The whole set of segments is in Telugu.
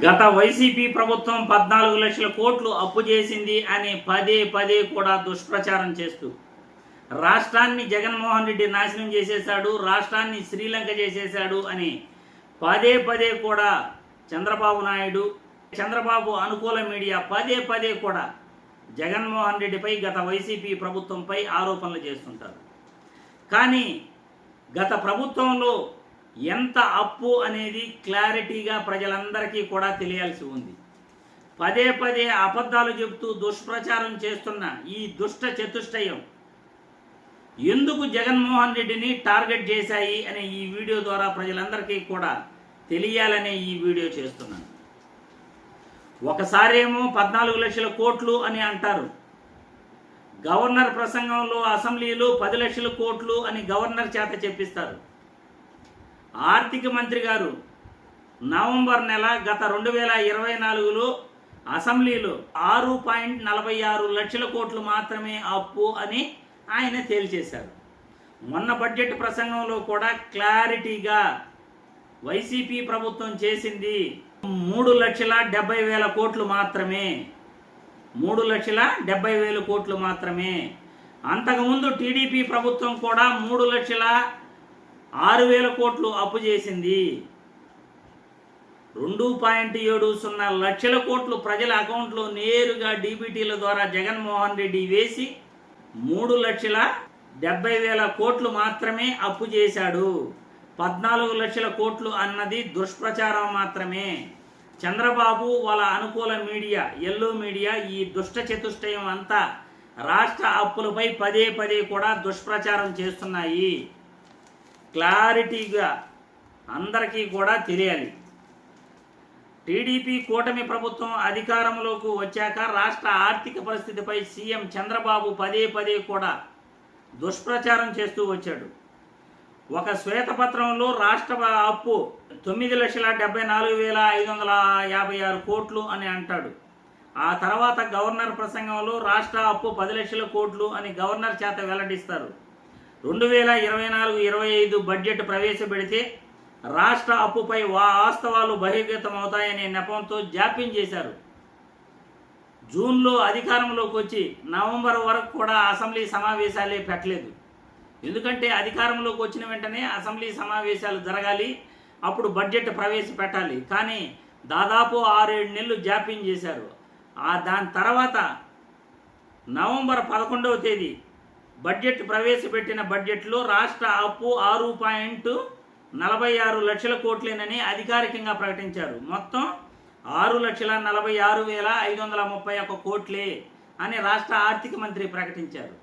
గత వైసీపీ ప్రభుత్వం పద్నాలుగు లక్షల కోట్లు అప్పు చేసింది అని పదే పదే కూడా దుష్ప్రచారం చేస్తూ రాష్ట్రాన్ని జగన్మోహన్ రెడ్డి నాశనం చేసేశాడు రాష్ట్రాన్ని శ్రీలంక చేసేశాడు అని పదే పదే కూడా చంద్రబాబు నాయుడు చంద్రబాబు అనుకూల మీడియా పదే పదే కూడా జగన్మోహన్ రెడ్డిపై గత వైసీపీ ప్రభుత్వంపై ఆరోపణలు చేస్తుంటారు. కానీ గత ప్రభుత్వంలో ఎంత అప్పు అనేది క్లారిటీగా ప్రజలందరికీ కూడా తెలియాల్సి ఉంది. పదే పదే అబద్ధాలు చెబుతూ దుష్ప్రచారం చేస్తున్న ఈ దుష్ట చతుష్టయం ఎందుకు జగన్మోహన్ రెడ్డిని టార్గెట్ చేశాయి అనే ఈ వీడియో ద్వారా ప్రజలందరికీ కూడా తెలియాలనే ఈ వీడియో చేస్తున్నాను. ఒకసారేమో పద్నాలుగు లక్షల కోట్లు అని అంటారు. గవర్నర్ ప్రసంగంలో అసెంబ్లీలో పది లక్షల కోట్లు అని గవర్నర్ చేత చెప్పిస్తారు. ఆర్థిక మంత్రి గారు నవంబర్ నెల గత రెండు వేల ఇరవై నాలుగులో అసెంబ్లీలో ఆరు పాయింట్ నలభై ఆరు లక్షల కోట్లు మాత్రమే అప్పు అని ఆయన తేల్చేశారు. మొన్న బడ్జెట్ ప్రసంగంలో కూడా క్లారిటీగా వైసీపీ ప్రభుత్వం చేసింది మూడు లక్షల డెబ్బై వేల కోట్లు మాత్రమే. మూడు లక్షల డెబ్బై వేల కోట్లు మాత్రమే. అంతకుముందు టీడీపీ ప్రభుత్వం కూడా మూడు లక్షల ఆరు వేల కోట్లు అప్పు చేసింది. రెండు పాయింట్ ఏడు సున్నా లక్షల కోట్లు ప్రజల అకౌంట్లో నేరుగా డీబీటీల ద్వారా జగన్మోహన్ రెడ్డి వేసి మూడు లక్షల డెబ్బై వేల కోట్లు మాత్రమే అప్పు చేశాడు. పద్నాలుగు లక్షల కోట్లు అన్నది దుష్ప్రచారం మాత్రమే. చంద్రబాబు వాళ్ళ అనుకూల మీడియా ఎల్లో మీడియా ఈ దుష్ట చతుష్టయం అంతా రాష్ట్ర అప్పులపై పదే పదే కూడా దుష్ప్రచారం చేస్తున్నాయి. క్లారిటీగా అందరికీ కూడా తెలియాలి. టీడీపీ కూటమి ప్రభుత్వం అధికారంలోకి వచ్చాక రాష్ట్ర ఆర్థిక పరిస్థితిపై సీఎం చంద్రబాబు పదే పదే కూడా దుష్ప్రచారం చేస్తూ వచ్చాడు. ఒక శ్వేతపత్రంలో రాష్ట్ర అప్పు తొమ్మిది లక్షల డెబ్బై నాలుగు వేల ఐదు వందల యాభై ఆరు కోట్లు అని అంటాడు. ఆ తర్వాత గవర్నర్ ప్రసంగంలో రాష్ట్ర అప్పు పది లక్షల కోట్లు అని గవర్నర్ చేత వెల్లడిస్తారు. రెండు వేల ఇరవై నాలుగు ఇరవై ఐదు బడ్జెట్ ప్రవేశపెడితే రాష్ట్ర అప్పుపై వా వాస్తవాలు బహిర్గతమవుతాయనే నెపంతో జాప్యం చేశారు. జూన్లో అధికారంలోకి వచ్చి నవంబర్ వరకు కూడా అసెంబ్లీ సమావేశాలే పెట్టలేదు. ఎందుకంటే అధికారంలోకి వచ్చిన వెంటనే అసెంబ్లీ సమావేశాలు జరగాలి అప్పుడు బడ్జెట్ ప్రవేశపెట్టాలి. కానీ దాదాపు ఆరేడు నెలలు జాప్యం చేశారు. ఆ దాని తర్వాత నవంబర్ పదకొండవ తేదీ బడ్జెట్ ప్రవేశపెట్టిన బడ్జెట్లో రాష్ట్ర అప్పు ఆరు పాయింట్ నలభై ఆరు లక్షల కోట్లేనని అధికారికంగా ప్రకటించారు. మొత్తం ఆరు లక్షల నలభై ఆరు వేల ఐదు వందల ముప్పై ఒక్క కోట్లే అని రాష్ట్ర ఆర్థిక మంత్రి ప్రకటించారు.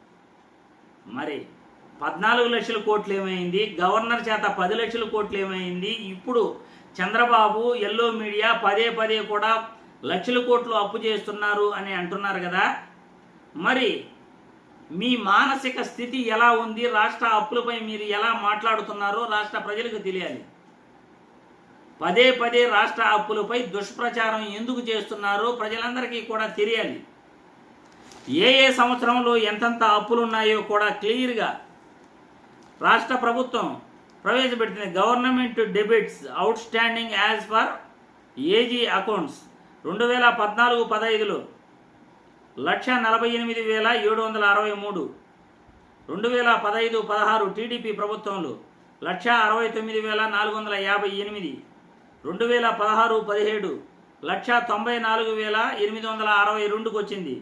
మరి పద్నాలుగు లక్షల కోట్లు ఏమైంది గవర్నర్ చేత పది లక్షల కోట్లు ఏమైంది ఇప్పుడు చంద్రబాబు ఎల్లో మీడియా పదే పదే కూడా లక్షల కోట్లు అప్పు చేస్తున్నారు అని అంటున్నారు కదా. మరి మీ మానసిక స్థితి ఎలా ఉంది? రాష్ట్ర అప్పులపై మీరు ఎలా మాట్లాడుతున్నారో రాష్ట్ర ప్రజలకు తెలియాలి. పదే పదే రాష్ట్ర అప్పులపై దుష్ప్రచారం ఎందుకు చేస్తున్నారో ప్రజలందరికీ కూడా తెలియాలి. ఏ ఏ సంవత్సరంలో ఎంతెంత అప్పులు ఉన్నాయో కూడా క్లియర్గా రాష్ట్ర ప్రభుత్వం ప్రవేశపెట్టిన government debits outstanding as per AG accounts. రెండు వేల పద్నాలుగు పదహైదులో లక్ష నలభై ఎనిమిది వేల ఏడు వందల అరవై మూడు. రెండు వేల పదహైదు పదహారు టీడీపీ ప్రభుత్వంలో లక్ష అరవై తొమ్మిది వేల నాలుగు వందల యాభై ఎనిమిది. రెండు వేల పదహారు పదిహేడు లక్ష తొంభై నాలుగు వేల ఎనిమిది వందల అరవై రెండుకు వచ్చింది.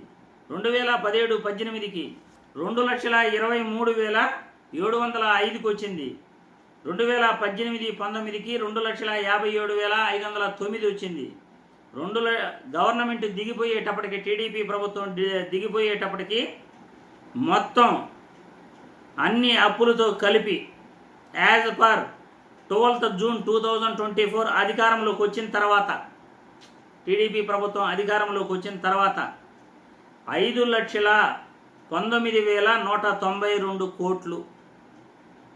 రెండు వేల పదిహేడు పద్దెనిమిదికి రెండు లక్షల ఇరవై మూడు వేల ఏడు వందల ఐదుకి వచ్చింది. రెండు వేల పద్దెనిమిది పంతొమ్మిదికి రెండు లక్షల యాభై ఏడు వేల ఐదు వందల తొమ్మిది వచ్చింది. రెండు ల- గవర్నమెంట్ దిగిపోయేటప్పటికి టీడీపీ ప్రభుత్వం దిగిపోయేటప్పటికీ దిగిపోయేటప్పటికి మొత్తం అన్ని అప్పులతో కలిపి as per twelfth June two thousand twenty four అధికారంలోకి వచ్చిన తర్వాత టీడీపీ ప్రభుత్వం అధికారంలోకి వచ్చిన తర్వాత ఐదు లక్షల పంతొమ్మిది వేల నూట తొంభై రెండు కోట్లు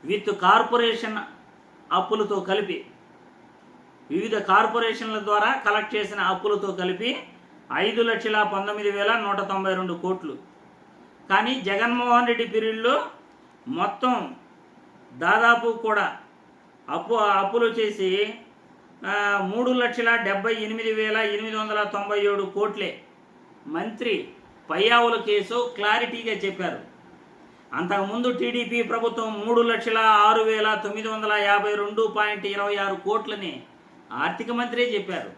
విత్ కార్పొరేషన్ అప్పులతో కలిపి వివిధ కార్పొరేషన్ల ద్వారా కలెక్ట్ చేసిన అప్పులతో కలిపి ఐదు లక్షల పంతొమ్మిది వేల నూట తొంభై రెండు కోట్లు. కానీ జగన్మోహన్ రెడ్డి పీరియడ్లో మొత్తం దాదాపు కూడా అప్పు అప్పులు చేసి మూడు లక్షల డెబ్బై ఎనిమిది వేల ఎనిమిది వందల తొంభై ఏడు కోట్లే మంత్రి పయ్యావుల కేసు క్లారిటీగా చెప్పారు. అంతకుముందు టీడీపీ ప్రభుత్వం మూడు లక్షల ఆరు వేల తొమ్మిది వందల యాభై రెండు పాయింట్ ఇరవై ఆరు కోట్లని ఆర్థిక మంత్రే చెప్పారు.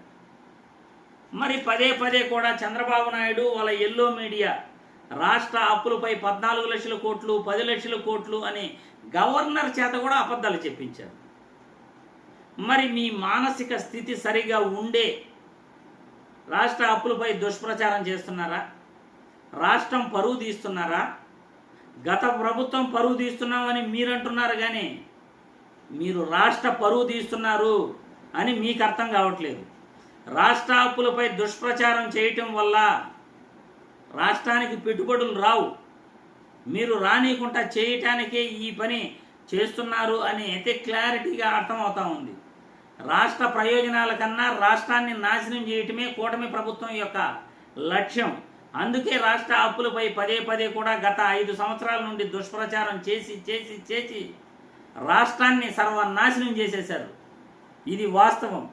మరి పదే పదే కూడా చంద్రబాబు నాయుడు వాళ్ళ ఎల్లో మీడియా రాష్ట్ర అప్పులపై పద్నాలుగు లక్షల కోట్లు పది లక్షల కోట్లు అని గవర్నర్ చేత కూడా అబద్ధాలు చెప్పించారు. మరి మీ మానసిక స్థితి సరిగా ఉండే రాష్ట్ర అప్పులపై దుష్ప్రచారం చేస్తున్నారా? రాష్ట్రం పరువు తీస్తున్నారా? గత ప్రభుత్వం పరువు తీస్తున్నామని మీరంటున్నారు కానీ మీరు రాష్ట్ర పరువు తీస్తున్నారు. అని మీకు అర్థం కావట్లేదు. రాష్ట్ర అప్పులపై దుష్ప్రచారం చేయటం వల్ల రాష్ట్రానికి పెట్టుబడులు రావు. మీరు రానికుండా చేయటానికే ఈ పని చేస్తున్నారు అని అయితే క్లారిటీగా అర్థమవుతా ఉంది. రాష్ట్ర ప్రయోజనాల కన్నా రాష్ట్రాన్ని నాశనం చేయటమే కూటమి ప్రభుత్వం యొక్క లక్ష్యం. అందుకే రాష్ట్ర అప్పులపై పదే పదే కూడా గత ఐదు సంవత్సరాల నుండి దుష్ప్రచారం చేసి చేసి చేసి రాష్ట్రాన్ని సర్వనాశనం చేసేశారు. ఇది వాస్తవం.